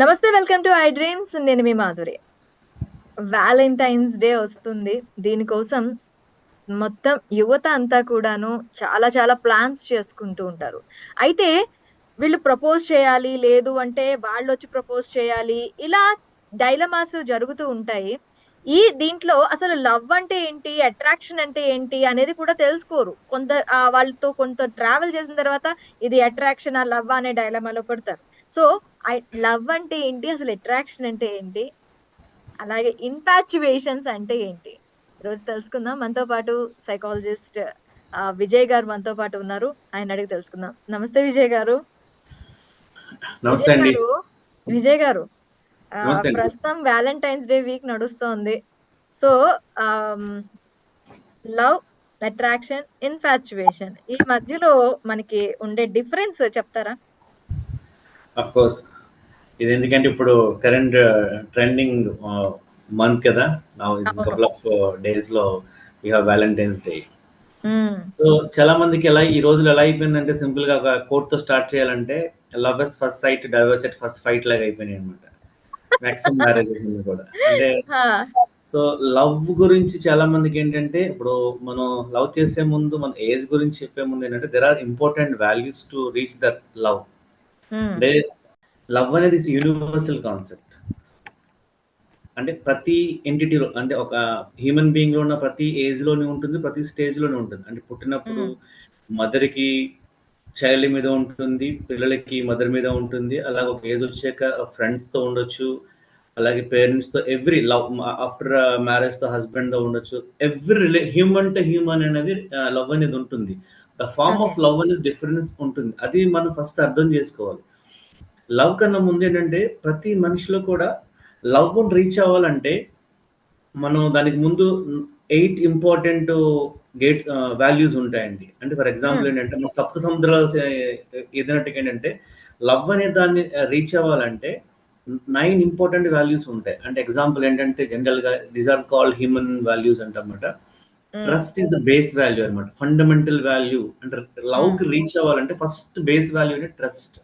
నమస్తే welcome to I dreams. నేను మీ Madhuri. Valentine's day వస్తుంది. దీనికోసం మొత్తం యువత అంతా కూడాను చాలా చాలా ప్లాన్స్ చేసుకుంటూ ఉంటారు. అయితే వీళ్ళు ప్రపోజ్ చేయాలి లేదు అంటే వాళ్ళు వచ్చి ప్రపోజ్ చేయాలి ఇలా డైలమాస్ జరుగుతూ ఉంటాయి. ఈ దీంట్లో అసలు లవ్ అంటే ఏంటి అట్రాక్షన్ అంటే ఏంటి అనేది కూడా తెలుసుకోరు. కొంత వాళ్ళతో కొంత ట్రావెల్ చేసిన తర్వాత ఇది అట్రాక్షన్ ఆ లవ్ అనే డైలమాలో పడతారు. సో లవ్ అంటే ఏంటి? అసలు అట్రాక్షన్ అంటే ఏంటి? అలాగే ఇన్ఫాచ్యువేషన్స్ అంటే ఏంటి? రోజు తెలుసుకుందాం. మనతో పాటు సైకాలజిస్ట్ విజయ్ గారు మనతో పాటు ఉన్నారు. ఆయన అడిగి తెలుసుకుందాం. నమస్తే విజయ్ గారు. విజయ్ గారు. ప్రస్తుతం వ్యాలంటైన్స్ డే వీక్ నడుస్తోంది. సో లవ్ అట్రాక్షన్ ఇన్ఫాచ్యువేషన్ ఈ మధ్యలో మనకి ఉండే డిఫరెన్స్ చెప్తారా? అఫ్ కోర్స్ ఇది ఎందుకంటే ఇప్పుడు కరెంట్ ట్రెండింగ్ మంత్ కదా అవును. కపుల్ ఆఫ్ డేస్లో we have Valentine's day. So చాలా మందికి ఎలా ఈ రోజులు ఎలా అయిపోయిందంటే సింపుల్గా ఒక కోట్తో స్టార్ట్ చేయాలంటే love as first sight divorce at first fight లాగా అయిపోయినాయి అనమాట మాక్సిమం మ్యారేజెస్ కూడా అంటే సో లవ్ గురించి చాలా మందికి ఏంటంటే ఇప్పుడు మనం లవ్ చేసే ముందు మన ఏజ్ గురించి చెప్పే ముందు ఏంటంటే there are important values to reach that love. అంటే లవ్ అనేది యూనివర్సల్ కాన్సెప్ట్ అంటే ప్రతి ఎంటిటీలో అంటే ఒక హ్యూమన్ బీయింగ్లో ఉన్న ప్రతి ఏజ్లోనే ఉంటుంది ప్రతి స్టేజ్లోనే ఉంటుంది. అంటే పుట్టినప్పుడు మదర్కి చైల్డ్ మీద ఉంటుంది పిల్లలకి మదర్ మీద ఉంటుంది. అలాగే ఒక ఏజ్ వచ్చాక ఫ్రెండ్స్తో ఉండొచ్చు అలాగే పేరెంట్స్తో ఎవ్రీ లవ్ ఆఫ్టర్ మ్యారేజ్తో హస్బెండ్తో ఉండొచ్చు. ఎవ్రీ హ్యూమన్ టు హ్యూమన్ అనేది లవ్ అనేది ఉంటుంది. The form of. లవ్ అనేది డిఫరెన్స్ ఉంటుంది అది మనం ఫస్ట్ అర్థం చేసుకోవాలి లవ్ కన్నా ముందు ఏంటంటే ప్రతి మనిషిలో కూడా లవ్ రీచ్ అవ్వాలంటే మనం దానికి ముందు ఎయిట్ ఇంపార్టెంట్ గేట్ వాల్యూస్ ఉంటాయండి అంటే ఫర్ ఎగ్జాంపుల్ Hmm. ఏంటంటే మన సప్త సముద్రాలు ఏదైనట్టుగా ఏంటంటే లవ్ అనే దాన్ని రీచ్ అవ్వాలంటే నైన్ ఇంపార్టెంట్ వాల్యూస్ ఉంటాయి అంటే ఎగ్జాంపుల్ ఏంటంటే జనరల్గా these are called human values అంటమాట. Trust is the base value అనమాట ఫండమెంటల్ వాల్యూ అంటే లవ్కి. రీచ్ అవ్వాలంటే ఫస్ట్ బేస్ వాల్యూ అంటే ట్రస్ట్.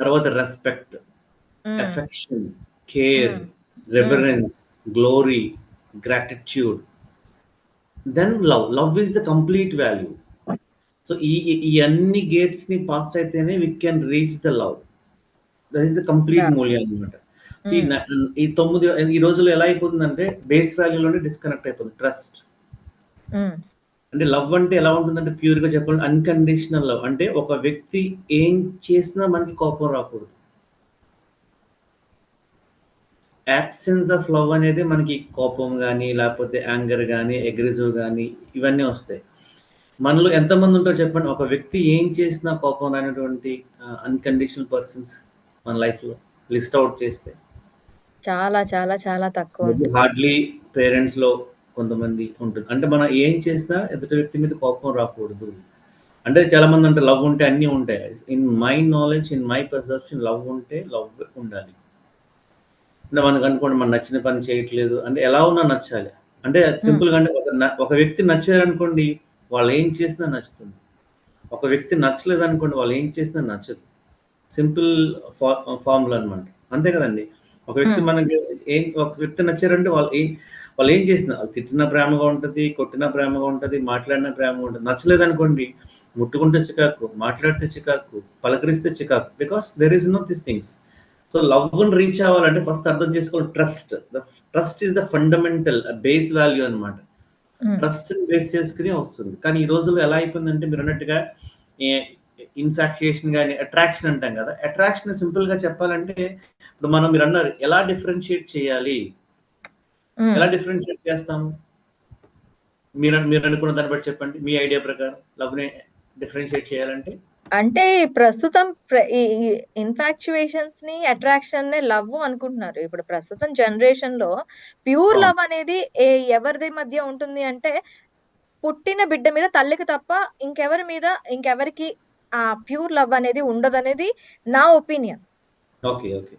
తర్వాత respect care, Mm. reverence, glory, gratitude. Then love. Love is the complete value. So ఈ ఈ- అన్ని గేట్స్ని పాస్ అయితేనే we can reach the love that is the complete. మూల్యం అనమాట ఈ Mm. న- ఈ తొమ్మిది ఈ రోజుల్లో ఎలా అయిపోతుందంటే బేస్ వాల్యూలోనే డిస్కనెక్ట్ అయిపోతుంది ట్రస్ట్ మ్మ్. అంటే లవ్ అంటే ఎలా ఉంటుందంటే ప్యూర్గా చెప్పాలంటే అన్కండిషనల్ లవ్ అంటే ఒక వ్యక్తి ఏం చేసినా మనకి కోపం రాకూడదు. యాబ్సెన్స్ ఆఫ్ లవ్ అనేది మనకి కోపం కానీ లేకపోతే యాంగర్ కానీ అగ్రెసివ్ కానీ ఇవన్నీ వస్తాయి. మనలో ఎంతమంది ఉంటారో చెప్పండి. ఒక వ్యక్తి ఏం చేసినా కోపం రానటువంటి అన్కండిషనల్ పర్సన్స్ మన లైఫ్లో లిస్ట్ అవుట్ చేస్తే. చాలా చాలా చాలా తక్కువ ఉంటుంది. హార్డ్లీ పేరెంట్స్లో కొంతమంది ఉంటుంది. అంటే మనం ఏం చేసినా ఎదుటి వ్యక్తి మీద కోపం రాకూడదు. అంటే చాలా మంది అంటే లవ్ ఉంటే అన్నీ ఉంటాయి. In my knowledge in my perception love ఉంటే లవ్ ఉండాలి. అంటే మనకు అనుకోండి మనం నచ్చిన పని చేయట్లేదు. అంటే ఎలా ఉన్నా నచ్చాలి. అంటే సింపుల్గా అంటే ఒక న- ఒక వ్యక్తి నచ్చారనుకోండి వాళ్ళు ఏం చేసినా నచ్చుతుంది. ఒక వ్యక్తి నచ్చలేదు అనుకోండి వాళ్ళు ఏం చేసినా నచ్చదు. సింపుల్ ఫార్ములా అనమాట అంతే కదండి. ఒక వ్యక్తి Hmm. మనకి ఏం ఒక వ్యక్తి నచ్చారంటే వాళ్ళు ఏం వాళ్ళు ఏం చేసినా వాళ్ళు తిట్టినా ప్రేమగా ఉంటది కొట్టినా ప్రేమగా ఉంటది మాట్లాడినా ప్రేమగా ఉంటది. నచ్చలేదు అనుకోండి ముట్టుకుంటే చికాకు మాట్లాడితే చికాకు పలకరిస్తే చికాకు because there is no this things so love reach అవ్వాలంటే ఫస్ట్ అర్థం చేసుకోవాలి trust the trust is the fundamental base value అనమాట. ట్రస్ట్ బేస్ చేసుకుని వస్తుంది. కానీ ఈ రోజుల్లో ఎలా అయిపోయిందంటే మీరు అన్నట్టుగా ఇన్ఫాక్చుయేషన్ కానీ అట్రాక్షన్ అంటాం కదా. అట్రాక్షన్ సింపుల్గా చెప్పాలంటే ఇప్పుడు మనం మీరు అన్నారు ఎలా డిఫరెన్షియేట్ చేయాలి. ఎలా డిఫరెన్షియేట్ చేస్తాము మీరు మీరు అనుకున్న దాన్ని బట్టి చెప్పండి. మీ ఐడియా ప్రకారం లవ్ని డిఫరెన్షియేట్ చేయాలంటే? అంటే ప్రస్తుతం ఇన్ఫాక్చుయేషన్స్ని అట్రాక్షన్ని లవ్ అనుకుంటున్నారు. ఇప్పుడు ప్రస్తుతం జనరేషన్లో ప్యూర్. లవ్ అనేది ఎవరిది మధ్య ఉంటుంది అంటే పుట్టిన బిడ్డ మీద తల్లికి తప్ప ఇంకెవరి మీద ఇంకెవరికి ఆ ప్యూర్ లవ్ అనేది ఉండదనేది నా ఒపీనియన్ ఓకే ఓకే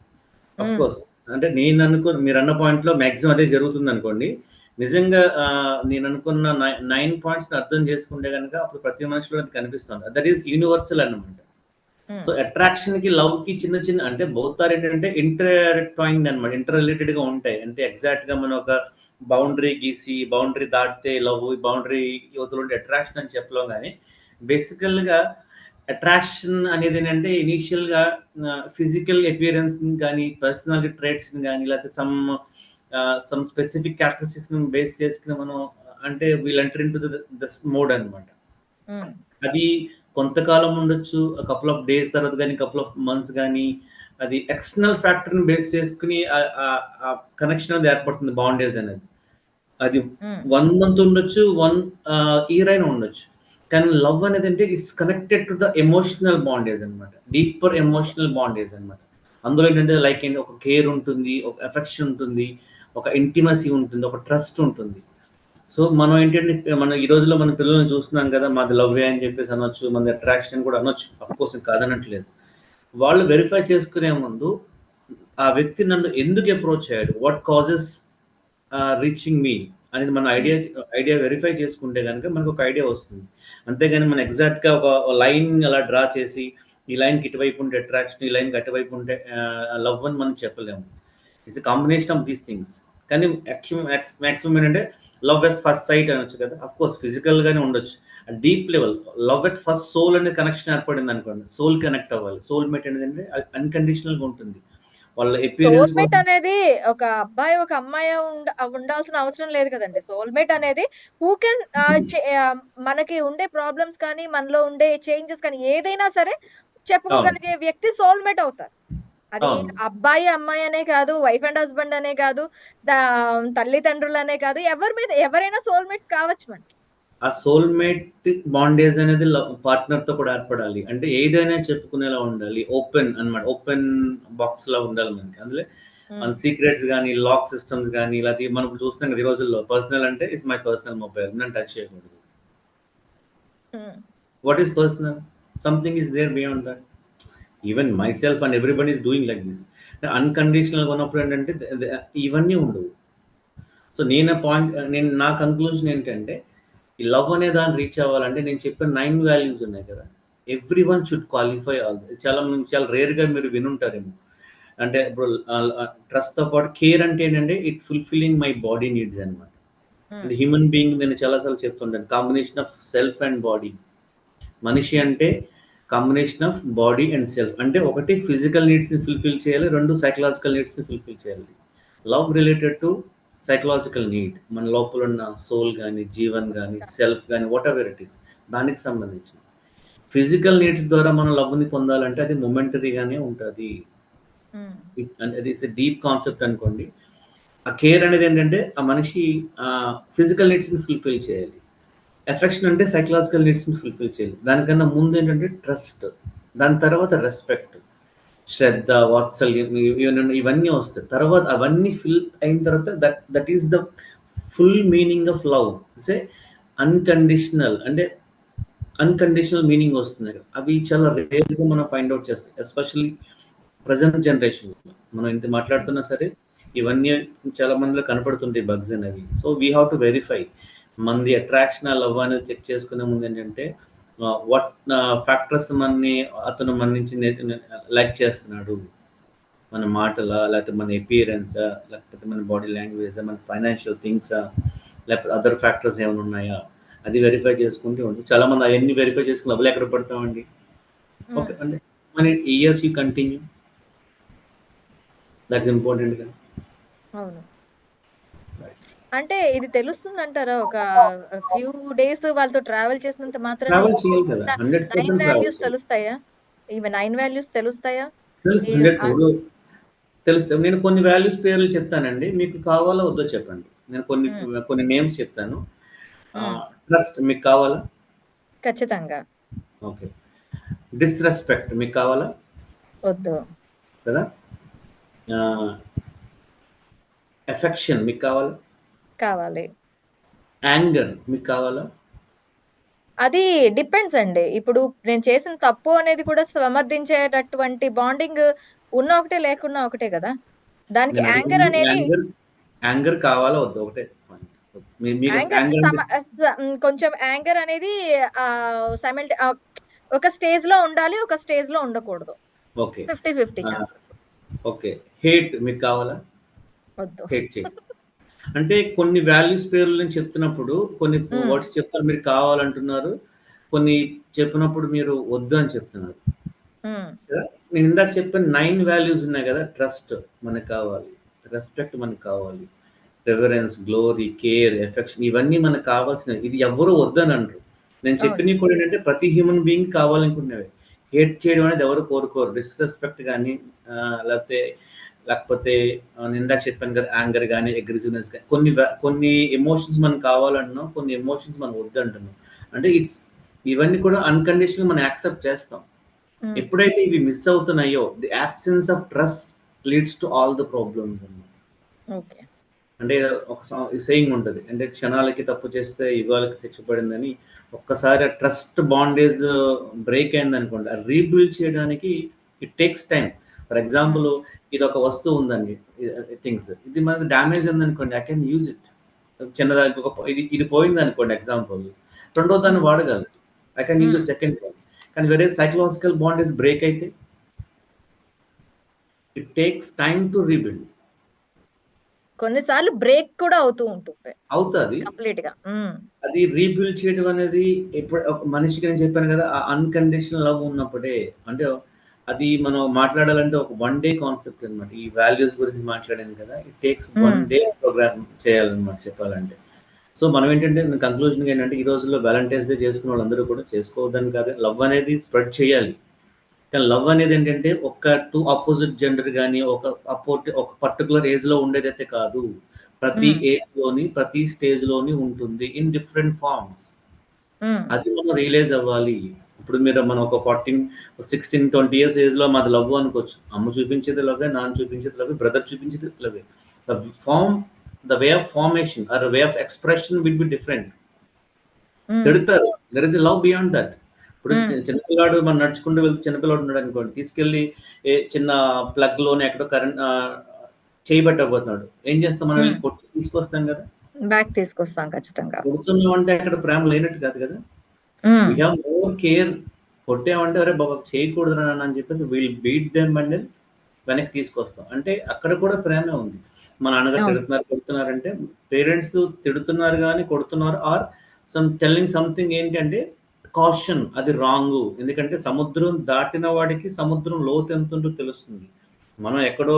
కోర్స్ అంటే నేను అనుకో మీరు అన్న పాయింట్లో మాక్సిమం అదే జరుగుతుంది అనుకోండి నిజంగా నేను అనుకున్న నైన్ పాయింట్స్ అర్థం చేసుకుంటే కనుక అప్పుడు ప్రతి మనిషిలో అది కనిపిస్తుంది దట్ ఈస్ యూనివర్సల్ అన్నమాట హ్మ్. సో అట్రాక్షన్‌కి, లవ్‌కి చిన్న చిన్న అంటే బోత్ ఆర్ ఏంటంటే ఇంటర్‌ట్వైన్డ్ అనమాట. ఇంటర్ రిలేటెడ్‌గా ఉంటాయి. అంటే ఎగ్జాక్ట్‌గా మనం ఒక బౌండరీ గీసి, బౌండరీ దాటితే లవ్, బౌండరీ యువతలుండే అట్రాక్షన్ అని చెప్పలేం గానీ, బేసికల్‌గా అట్రాక్షన్ అనేది ఏంటంటే ఇనీషియల్‌గా ఆహ్, ఫిజికల్ అపియరెన్స్‌ని గానీ, పర్సనాలిటీ ట్రైట్స్‌ని గానీ, లేకపోతే సమ్ సమ్ స్పెసిఫిక్ క్యారెక్టరిస్టిక్స్‌ని బేస్ చేసుకొని మనం అంటే will enter into the this mode అనమాట. అది కొంతకాలం ఉండొచ్చు. కపుల్ ఆఫ్ డేస్ తర్వాత గానీ, కపుల్ ఆఫ్ మంత్స్ గానీ, అది ఎక్స్టర్నల్ ఫ్యాక్టర్‌ని బేస్ చేసుకొని కనెక్షన్ అనేది ఏర్పడుతుంది బాండేజ్ అనేది. అది హ్మ్. 1 మంత్ ఉండొచ్చు. 1 ఆహ్, ఇయర్ అయినా ఉండొచ్చు. కానీ లవ్ అనేది అంటే it's connected to the emotional bondage అనమాట. డీపర్ ఎమోషనల్ బాండేజ్ అనమాట. అందులో ఏంటంటే లైక్ ఏంటి ఒక కేర్ ఉంటుంది. ఒక ఎఫెక్షన్ ఉంటుంది. ఒక ఇంటిమసీ ఉంటుంది. ఒక ట్రస్ట్ ఉంటుంది. సో, మనం ఏంటంటే మనం ఈ రోజుల్లో మన పిల్లల్ని చూస్తున్నాం కదా! మాది లవ్వే అని చెప్పేసి అనొచ్చు. మన అట్రాక్షన్ కూడా అనొచ్చు. ఆఫ్‌కోర్స్ కాదనట్లేదు. వాళ్ళు వెరిఫై చేసుకునే ముందు ఆ వ్యక్తి నన్ను ఎందుకు అప్రోచ్ అయ్యాడు? వాట్ కాజెస్ రీచింగ్ మీ అనేది మన ఐడియా ఐడియా వెరిఫై చేసుకుంటే గనుక ఒక ఐడియా వస్తుంది. అంతేగాని మనం ఎగ్జాక్ట్‌గా ఒక లైన్ అలా డ్రా చేసి, ఈ లైన్‌కి ఇటువైపు ఉంటే అట్రాక్షన్, ఈ లైన్‌కి అటువైపు ఉంటే లవ్ అని మనం చెప్పలేము. It's a combination of these things. కానీ మ్యాక్సిమం మాక్స్ ఏంటంటే లవ్ ఎట్ ఫస్ట్ సైట్ అనొచ్చు కదా! ఆఫ్‌కోర్స్ ఫిజికల్‌గానే ఉండొచ్చు. Deep level love at first soul అనే కనెక్షన్ ఏర్పడింది అనుకోండి. సోల్ కనెక్ట్ అవ్వాలి. సోల్ మేట్ అనేది అన్‌కండిషనల్‌గా ఉంటుంది. వాళ్ళ సోల్‌మేట్ అనేది ఒక అబ్బాయి, ఒక అమ్మాయి ఉండ ఉండాల్సిన అవసరం లేదు కదండీ. సోల్‌మేట్ అనేది హూ కెన్ ఆహ్, మనకి ఉండే ప్రాబ్లమ్స్ కానీ, మనలో ఉండే చేంజెస్ కానీ ఏదైనా సరే. చెప్పుకోగలిగే వ్యక్తి సోల్‌మేట్ అవుతారు. అది. అబ్బాయి, అమ్మాయి అనే కాదు. వైఫ్ అండ్ హస్బాండ్ అనే కాదు. దా తల్లిదండ్రులనే కాదు. ఎవరి మీద ఎవరైనా సోల్‌మేట్స్ కావచ్చు మనకి. ఆ సోల్‌మేట్ బాండేజ్ అనేది లవ్ పార్ట్నర్‌తో కూడా ఏర్పడాలి. అంటే ఏదైనా చెప్పుకునేలా ఉండాలి. ఓపెన్ అన్నమాట. ఓపెన్ బాక్స్‌లా ఉండాలి మనకి. అందులో మన. సీక్రెట్స్ గాని, లాక్ సిస్టమ్స్ గాని, లేకపోతే మనం చూస్తున్నాం కదా! ఈ రోజుల్లో పర్సనల్ అంటే ఇట్స్ మై పర్సనల్ మొబైల్. నన్ను టచ్ చేయకూడదు. What is personal? Something is there beyond that. Even myself and everybody is doing like this. అన్‌కండిషనల్‌గా ఉన్నప్పుడు ఏంటంటే ఇవన్నీ ఉండవు. సో, నేను పాయింట్ నేను నా కంక్లూజన్ ఏంటంటే, ఈ లవ్ అనే దాన్ని రీచ్ అవ్వాలంటే నేను చెప్పిన 9 వాల్యూస్ ఉన్నాయి కదా! ఎవ్రీవన్ షుడ్ క్వాలిఫై ఆల్ చాలా చాలా రేర్‌గా మీరు వినుంటారేమో. అంటే ఇప్పుడు ట్రస్ట్‌తో పాటు కేర్ అంటే ఏంటంటే it fulfilling my body needs అనమాట. అంటే హ్యూమన్ బీయింగ్ నేను చాలా సార్లు చెప్తుంటాను. Combination of self and body. మనిషి అంటే combination of body and self. అంటే ఒకటి ఫిజికల్ నీడ్స్‌ని ఫుల్‌ఫిల్ చేయాలి. 2 సైకలాజికల్ నీడ్స్‌ని ఫుల్‌ఫిల్ చేయాలి. Love related to psychological need. మన లోపల ఉన్న సోల్ గాని, జీవన్ గాని, సెల్ఫ్ గాని వాటెవర్ ఇట్ ఈస్ దానికి సంబంధించింది. ఫిజికల్ నీడ్స్ ద్వారా మనం లవ్‌ని పొందాలంటే అది మొమెంటరీగానే ఉంటది. అది ఇట్స్ డీప్ కాన్సెప్ట్ అనుకోండి. ఆ కేర్ అనేది ఏంటంటే ఆ మనిషి ఫిజికల్ నీడ్స్‌ని ఫుల్‌ఫిల్ చేయాలి. ఎఫెక్షన్ అంటే సైకలాజికల్ నీడ్స్‌ని ఫుల్‌ఫిల్ చేయాలి. దానికన్నా ముందు ఏంటంటే ట్రస్ట్. దాని తర్వాత రెస్పెక్ట్. శ్రద్ధ, వాత్సల్యం ఇవన్నీ వస్తాయి. తర్వాత అవన్నీ ఫిల్ అయిన తర్వాత that that is the full meaning of love. Say unconditional అంటే అన్‌కండిషనల్ మీనింగ్ వస్తుంది. అవి చాలా రేర్‌గా మనం ఫైండ్ అవుట్ చేస్తాం. ఎస్పెషల్లీ ప్రజెంట్ జనరేషన్ మనం ఇంత మాట్లాడుతున్నా సరే ఇవన్నీ చాలా మందిలో కనపడుతుంటాయి బగ్స్ అనేవి. So, we have to verify. మనది అట్రాక్షనా, లవ్ అనేది చెక్ చేసుకునే ముందు ఏంటంటే వాట్ ఫ్యాక్టర్స్ మనని అతను మన నుంచి లైక్ చేస్తున్నాడు. మన మాటలా? లేకపోతే మన అపియరెన్సా? లేకపోతే మన బాడీ లాంగ్వేజా? మన ఫైనాన్షియల్ థింగ్సా? లేకపోతే అదర్ ఫ్యాక్టర్స్ ఏమైనా ఉన్నాయా? అది వెరిఫై చేసుకుంటూ ఉండు. చాలా మంది అయన్నీ వెరిఫై చేసుకొని లవ్‌లో ఎక్కడ పడతామండి? Okay. Many years you continue. That's important కదా! అవును. అంటే ఇది తెలుస్తుందంటారా? ఒక ఫ్యూ డేస్ వాళ్ళతో ట్రావెల్ చేసినంత మాత్రాన ట్రావెల్ ఈ చేయాలి కదా! 9 100% ట్రావెల్ వాల్యూస్. తెలుస్తాయా? ఇవి 9 వాల్యూస్ తెలుస్తాయా? తెలుసు. ఈ 100 ఆహ్ ఇప్పుడు తెలుస్తాయి. నేను కొన్ని వాల్యూస్ పేర్లు చెప్తానండి. మీకు కావాలో వద్దో చెప్పండి. నేను కొన్ని. కొన్ని నేమ్స్ చెప్తాను. ట్రస్ట్ మీకు కావాలా? ఖచ్చితంగా. ఓకే. డిస్‌రెస్పెక్ట్ మీకు కావాలా? వద్దు. కదా! ఎఫెక్షన్ మీకు కావాలా? కావాలి. యాంగర్ మీకు కావాలా? అది డిపెండ్స్ అండి. ఇప్పుడు నేను చేసిన తప్పు అనేది కూడా సమర్థించేటటువంటి బాండింగ్ ఉన్న ఒకటే, లేకున్నా ఒకటే గదా! దానికి యాంగర్ అనేది యాంగర్ కావాలా వద్దా? ఒకటే. కొంచెం యాంగర్ అనేది ఒక స్టేజ్‌లో ఉండాలి. ఒక స్టేజ్‌లో ఉండకూడదు. ఓకే. 50, 50 ఆ! ఛాన్సెస్. ఓకే. హేట్ మీకు కావాలా? వద్దు. హేట్ చేయండి. అంటే కొన్ని వాల్యూస్ పేర్లు నేను చెప్తున్నప్పుడు కొన్ని హ్మ్. వర్డ్స్ చెప్తారు మీరు కావాలంటున్నారు. కొన్ని చెప్పినప్పుడు మీరు వద్దు అని చెప్తున్నారు. హ్మ్. కదా! నేను ఇందాక చెప్పిన 9 వాల్యూస్ ఉన్నాయి కదా! ట్రస్ట్ మనకు కావాలి. రెస్పెక్ట్ మనకు కావాలి. రివరెన్స్, గ్లోరీ, కేర్, ఎఫెక్షన్ ఇవన్నీ మనకు కావాల్సినవి. ఇది ఎవ్వరు వద్దని అనరు. నేను అవును. చెప్పినవి కూడా ఏంటంటే ప్రతి హ్యూమన్ బీయింగ్ కావాలనుకునేవే. హేట్ చేయడం అనేది ఎవరు కోరుకోరు. డిస్‌రెస్పెక్ట్ గాని ఆహ్, లేకపోతే లేకపోతే నేను ఇందాక చెప్పాను కదా! యాంగర్ గాని, అగ్రెసివ్‌నెస్ గాని కొన్ని కొన్ని ఎమోషన్స్ మనకు కావాలంటున్నాం. కొన్ని ఎమోషన్స్ మనం వద్దంటున్నాం. అంటే ఇట్స్ ఇవన్నీ కూడా అన్‌కండిషనల్ మనం యాక్సెప్ట్ చేస్తాం. హ్మ్. ఎప్పుడైతే ఇవి మిస్ అవుతున్నాయో the absence of trust leads to all the problems అన్నమాట. అంటే ఒక సేయింగ్ ఉంటది. అంటే క్షణాలకి తప్పు చేస్తే యుగాలకి శిక్ష పడిందని. ఒక్కసారి ట్రస్ట్ బాండేజ్ బ్రేక్ అయిందనుకోండి. అది రీబిల్డ్ చేయడానికి it takes time. For. Example ఇదొక వస్తువు ఉందండి. థింగ్స్. ఇది మనకి డ్యామేజ్ అయిందనుకోండి. I can use it. చిన్నదానికి ఒక ఇది ఇది పోయిందనుకోండి ఎగ్జాంపుల్. రెండో దాన్ని hmm. వాడగలను. I can use second time. కానీ వేరే సైకలాజికల్ బాండేజ్ బ్రేక్ అయితే it takes time to rebuild. కొన్ని సార్లు బ్రేక్ కూడా అవుతూ ఉంటుంది. అవుతది. కంప్లీట్‌గా. హ్మ్. అది రీబిల్డ్ చేయడం అనేది ఎప్పుడు ఒక మనిషికి నేను చెప్పాను కదా! ఆ అన్‌కండిషనల్ లవ్ ఉన్నప్పుడే అంటే అది మనం మాట్లాడాలంటే ఒక వన్ డే కాన్సెప్ట్ అన్నమాట. ఈ వాల్యూస్ గురించి మాట్లాడాను కదా! It takes one. Day programme చేయాలన్నమాట చెప్పాలంటే. సో మనం ఏంటంటే కంక్లూజన్‌గా ఏంటంటే ఈ రోజుల్లో వాలంటైన్స్ డే చేసుకున్న వాళ్ళందరూ కూడా చేసుకోవద్దని కాదు. లవ్ అనేది స్ప్రెడ్ చేయాలి. కానీ లవ్ అనేది ఏంటంటే ఒక 2 అపోజిట్ జెండర్ గాని ఒక అపోర్ట్ ఒక పర్టిక్యులర్ ఏజ్‌లో ఉండేదైతే కాదు. ప్రతి హ్మ్. ఏజ్‌లోని, ప్రతి స్టేజ్‌లోని ఉంటుంది. In different forms. అది మనం రియలైజ్ అవ్వాలి. ఇప్పుడు మీరు మనం ఒక 14, 16, 20 ఇయర్స్ ఏజ్‌లో మాది లవ్ అనుకోవచ్చు. అమ్మ చూపించేది లవ్వే, నాన్న చూపించేది లవ్వే, బ్రదర్ చూపించేది లవ్వే. The form the way of formation or way of expression will be different. తిడతారు. There a love beyond that. ఇప్పుడు హ్మ్. చి చిన్న పిల్లాడు మనం నడుచుకుంటూ వెళ్తే చిన్న పిల్లాడు ఉన్నాడనుకోండి. తీసుకెళ్ళి ఏ చిన్న ప్లగ్‌లోనే ఎక్కడో కరెంట్ పెట్టకపోతున్నాడు. ఏం చేస్తాం మనం హ్మ్. కొట్టి తీసుకొస్తాం కదా! బ్యాక్ తీసుకొస్తాం ఖచ్చితంగా. కొడుతున్నాం అంటే అక్కడ ప్రేమ లేనట్టు కాదు కదా! We have more care. కొట్టామంటే అరే బాబు చేయకూడదురా నాన్న అని చెప్పేసి విల్ బీట్ దెమ్ అండ్ వెనక్కి తీసుకొస్తాం. అంటే అక్కడ కూడా ప్రేమే ఉంది. మా నాన్నగారు అవును. తిడుతున్నారు, కొడుతున్నారంటే పేరెంట్స్ తిడుతున్నారు గాని, కొడుతున్నారు ఆర్ సమ్ టెల్లింగ్ సంథింగ్ ఏంటంటే కాషన్ అది రాంగు. ఎందుకంటే సముద్రం దాటిన వాడికి సముద్రం లోతు ఎంతుంటో తెలుస్తుంది. మనం ఎక్కడో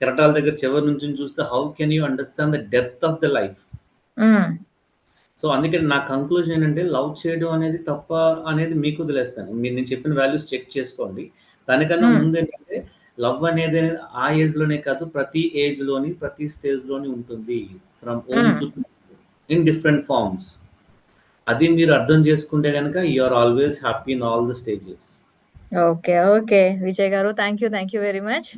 కెరటాల దగ్గర చివరి నుంచొని చూస్తే how can you understand the depth of the life? So, అందుకని నా కంక్లూజన్ ఏంటంటే లవ్ చేయడం అనేది తప్ప అనేది మీకు వదిలేస్తాను. మీరు నేను చెప్పిన వాల్యూస్ చెక్ చేసుకోండి. దానికన్నా హ్మ్. ముందేంటంటే లవ్ అనేది ఆ ఏజ్‌లోనే కాదు ప్రతి ఏజ్‌లోని, ప్రతి స్టేజ్‌లోని ఉంటుంది. From hmm. To in different forms. అది మీరు అర్థం చేసుకుంటే గనక you are always happy in all the stages. Okay. Okay. Vijay గారు thank you. Thank you very much.